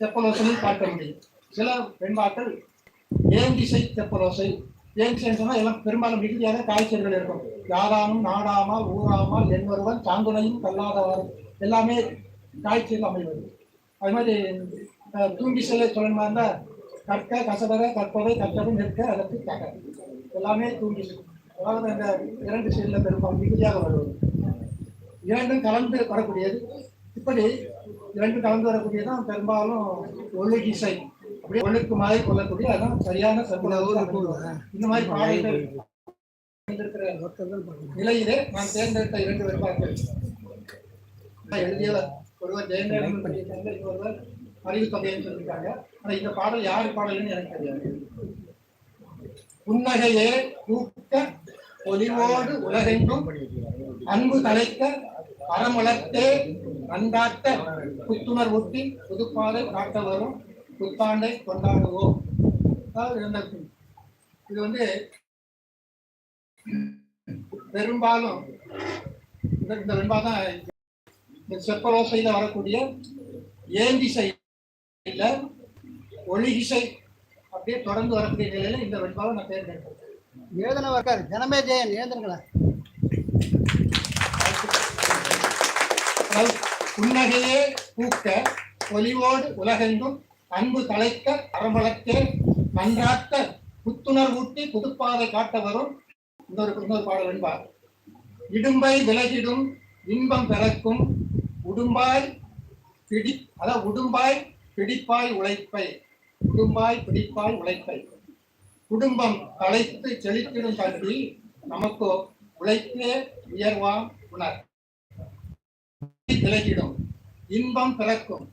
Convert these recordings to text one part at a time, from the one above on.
தெப்பலோசையும் பார்க்க முடியும். சில வெண்பாக்கள் ஏந்திசை தெப்பலோசை? ஏந்திசைன்னு சொன்னா எல்லாம் பெரும்பாலும் மிகுதியாக காய்ச்சல்கள் இருக்கும். யாரானும் நாடாமா ஊராமா என்பருடன் சாங்குனையும் கல்லாதவாறு எல்லாமே காய்ச்சல் அமைவது. அது மாதிரி தூங்கி செல்ல சொல்லணுமா இருந்தா கற்க கசடர கற்பவை கற்றவை நிற்க அதற்கு தக. எல்லாமே தூங்கிசல் அதாவது அந்த இரண்டு செயலில் பெரும்பாலும் மிகுதியாக வருவது. இரண்டும் கலந்து வரக்கூடியது. இப்படி இரண்டும் கலந்து வரக்கூடியதான் பெரும்பாலும் ஒழுகிசை அப்படியே ஒழுக்கு மாதிரி கொள்ளக்கூடிய அதான் சரியான சர்க்குலர் இந்த மாதிரி பாடல்கள் நிலையிலே நான் தேர்ந்தெடுத்த இரண்டு வெண்பாக்கள் நான் எழுதியவர் ஒருவர் ஜெயந்தன் பண்ணியிருக்காங்க இன்னொருவர் அறிவு தொகைன்னு சொல்லியிருக்காங்க. ஆனா இந்த பாடல் யார் பாடல்னு எனக்கு தெரியாது. புன்னகையே கூக்க பொலிவோடு உலகெங்கும் அன்பு தலைக்க அறமளத்தே நன்றாட்ட புத்துணர் ஊட்டி புதுப்பாதை காட்ட வரும் புத்தாண்டை கொண்டாடுவோம். அதாவது இது வந்து பெரும்பாலும் இந்த- தான் இந்த செப்பரோசையில் வரக்கூடிய ஏந்திசையில் ஒளிகிசை அப்படியே தொடர்ந்து வரக்கூடிய நிலையில இந்த வெண்பாவை நான் தேர்ந்தெடுத்தேன் எழுதினவர் இருக்காரு ஜனமே ஜெயன் எழுதுங்களேன் அதாவது புன்னகையே பூக்க ஒலிவோடு உலகெங்கும் அன்பு தலைக்க அறமளக்க நன்றாக்க புத்துணர்வூட்டி புதுப்பாதை காட்ட வரும். இன்னொரு இன்னொரு பாடல் என்பார் இடும்பை விலகிடும் இன்பம் பிறக்கும் உடும்பாய் பிடி அதாவது உடும்பாய் பிடிப்பாய் உழைப்பை. உடும்பாய் பிடிப்பாய் உழைப்பை. குடும்பம் தலைத்து செழித்திடும் கல்வி நமக்கு உழைப்பே உயர்வாம் உணர். விலகிடும் இன்பம் பிறக்கும்.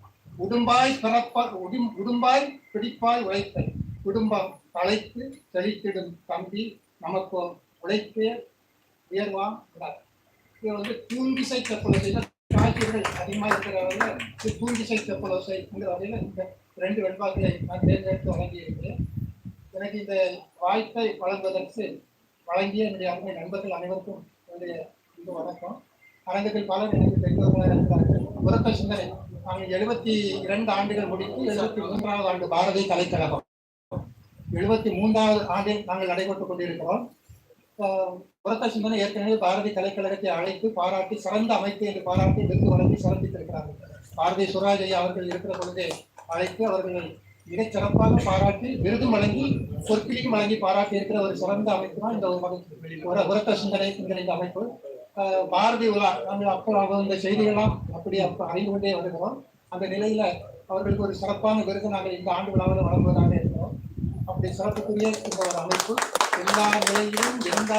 உடும்பாய் பிறப்ப உடும் உடும்பாய் பிடிப்பாய் உழைத்தல். குடும்பம் தலைத்து செழித்திடும் தம்பி நமக்கு உழைப்பே உயர்வாம் இது வந்து தூங்கிசை தெப்பலோசையில் காய்ச்சல்கள் அதிகமாக இருக்கிறவங்க இது தூங்கிசை தெப்பலோசைங்கிற வகையில் இந்த ரெண்டு வெண்பாக்களை நான் தேர்ந்தெடுத்து வழங்கியிருக்கிறேன். எனக்கு இந்த வாய்ப்பை வழங்குவதற்கு வழங்கிய என்னுடைய அருமை நண்பர்கள் அனைவருக்கும் என்னுடைய இந்த வணக்கம். அரங்கத்தில் பலர் எனக்கு தெரிந்தவர்களாக இருந்தார்கள் உரத்த சிந்தனை. நாங்கள் எழுபத்தி இரண்டு ஆண்டுகள் முடித்து எழுபத்தி மூன்றாவது ஆண்டு பாரதிய கலைக்கழகம். எழுபத்தி மூன்றாவது ஆண்டில் நாங்கள் நடைபெற்றுக் கொண்டிருக்கிறோம். ஆஹ் உரத்த சிந்தனை ஏற்கனவே பாரதி கலைக்கழகத்தை அழைத்து பாராட்டி சிறந்த அமைப்பு என்று பாராட்டி விருது வழங்கி சிறப்பித்திருக்கிறார்கள். பாரதி சுராஜ் ஐயா அவர்கள் இருக்கிற பொழுதே அழைத்து அவர்கள் மிகச் சிறப்பாக பாராட்டி விருது வழங்கி சொற்பிலியும் வழங்கி பாராட்டி இருக்கிற ஒரு சிறந்த அமைப்பு தான் இந்த ஒரு- உரத்த சிந்தனை என்கிற இந்த அமைப்பு. பாரதி உலா நாங்கள் அப்போ அவங்க இந்த செய்திகள்லாம் அப்படி அப்போ அறிந்து கொண்டே வருகிறோம். அந்த நிலையில அவர்களுக்கு ஒரு சிறப்பான விருது நாங்கள் இந்த ஆண்டு விழாவில் வழங்குவதாக இருக்கிறோம். அப்படி சிறப்புக்குரிய இந்த ஒரு அமைப்பு எல்லா நிலையிலும் எந்த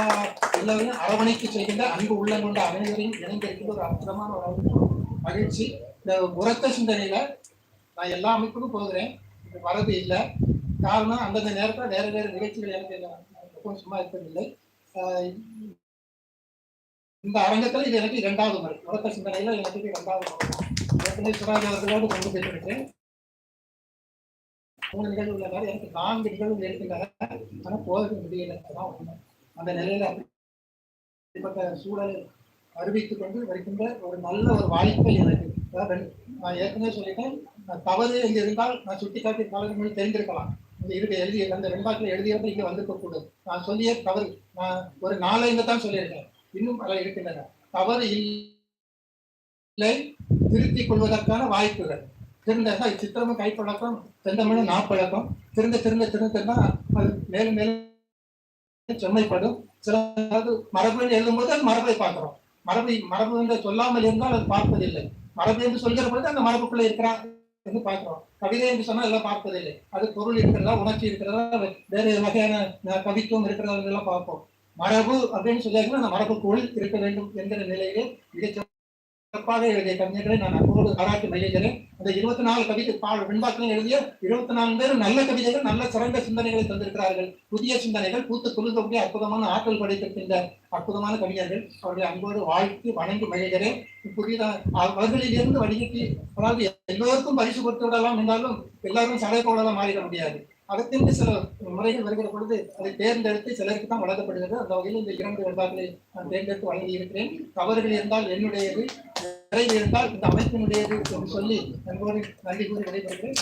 எல்லாரையும் அரவணைக்கு செய்கின்ற அன்பு உள்ளம் கொண்ட அனைவரையும் இணைந்திருக்கின்ற ஒரு அற்புதமான ஒரு அமைப்பு. மகிழ்ச்சி. இந்த உரத்த சிந்தனையில நான் எல்லா அமைப்புக்கும் போகிறேன். வரது இல்லை. காரணம் அந்தந்த நேரத்தில் வேற வேறு நிகழ்ச்சிகள் எனக்கு எப்பவும் சும்மா இருப்பதில்லை இந்த அரங்கத்தில் இது எனக்கு இரண்டாவது முறை. உலக சிந்தனையில எனக்கு இரண்டாவது முறை. ஏற்கனவே சிவராஜ் அவர்களோடு கொண்டு போயிருக்கேன் மூணு நிகழ்வு உள்ளதால் எனக்கு நான்கு நிகழ்வுகள் இருக்கின்றன. ஆனால் போக முடியல. அதான் உண்மை. அந்த நிலையில அப்படிப்பட்ட சூழலை அறிவித்துக் கொண்டு வருகின்ற ஒரு நல்ல ஒரு வாய்ப்பை எனக்கு நான் ஏற்கனவே சொல்லிட்டேன். நான் தவறு இங்க இருந்தால் நான் சுட்டிக்காட்டி காலங்கள் மொழி தெரிந்திருக்கலாம். இந்த இருக்க எழுதிய அந்த வெண்பாக்கில் எழுதியவர்கள் இங்கே வந்திருக்க கூடாது. நான் சொல்லிய தவறு. நான் ஒரு நாளைங்க தான் சொல்லியிருக்கேன் இன்னும் பல இருக்கின்றன. தவறு இல்லை திருத்திக் கொள்வதற்கான வாய்ப்புகள். திருந்தா சித்திரமும் கைப்பழக்கம் செந்தமிழும் நாப்பழக்கம். திருந்த திருந்த திருந்த திருந்தா அது மேலும் மேலும் செம்மைப்படும். சில அதாவது மரபு எழுதும்போது அது மரபை பார்க்கிறோம். மரபை மரபு என்று சொல்லாமல் இருந்தால் அது பார்ப்பதில்லை. மரபு என்று சொல்கிற பொழுது அந்த மரபுக்குள்ள இருக்கிறா என்று பார்க்கிறோம். கவிதை என்று சொன்னால் எல்லாம் பார்ப்பதில்லை. அது பொருள் இருக்கிறதா உணர்ச்சி இருக்கிறதா வேறு வகையான கவித்துவம் இருக்கிறதா எல்லாம் பார்ப்போம். மரபு அப்படின்னு சொல்லியிருக்கோம் அந்த மரபுக்குள் இருக்க வேண்டும் என்கிற நிலையிலே மிகச் சிறப்பாக எழுதிய கவிஞர்களை நான் அன்போடு பாராட்டி மகிழ்கிறேன். அந்த இருபத்தி நாலு கவிதை பால் வெண்பாக்களும் எழுதிய இருபத்தி நாலு பேரும் நல்ல கவிதைகள் நல்ல சிறந்த சிந்தனைகளை தந்திருக்கிறார்கள். புதிய சிந்தனைகள் பூத்து குலுங்கக்கூடிய அற்புதமான ஆற்றல் படைத்திருக்கின்ற அற்புதமான கவிஞர்கள். அவர்களை அன்போடு வாழ்த்தி வணங்கி மகிழ்கிறேன். புதிதாக அவர்களிலிருந்து வடிகட்டி அதாவது எல்லோருக்கும் பரிசு கொடுத்து விடலாம் என்றாலும் எல்லாரும் சடை போடலாம் மாறிட முடியாது. அதற்கென்று சில முறைகள் வருகிற பொழுது அதை தேர்ந்தெடுத்து சிலருக்கு தான் வழங்கப்படுகிறது. அந்த வகையில் இந்த இரண்டு வெண்பாக்களை நான் தேர்ந்தெடுத்து வழங்கி இருக்கிறேன் தவறுகள் இருந்தால் என்னுடையது நிறைவேறியிருந்தால் இந்த அமைப்பினுடையது என்று சொல்லி நன்றோடு நன்றி கூறி விடைபெறுகிறேன்.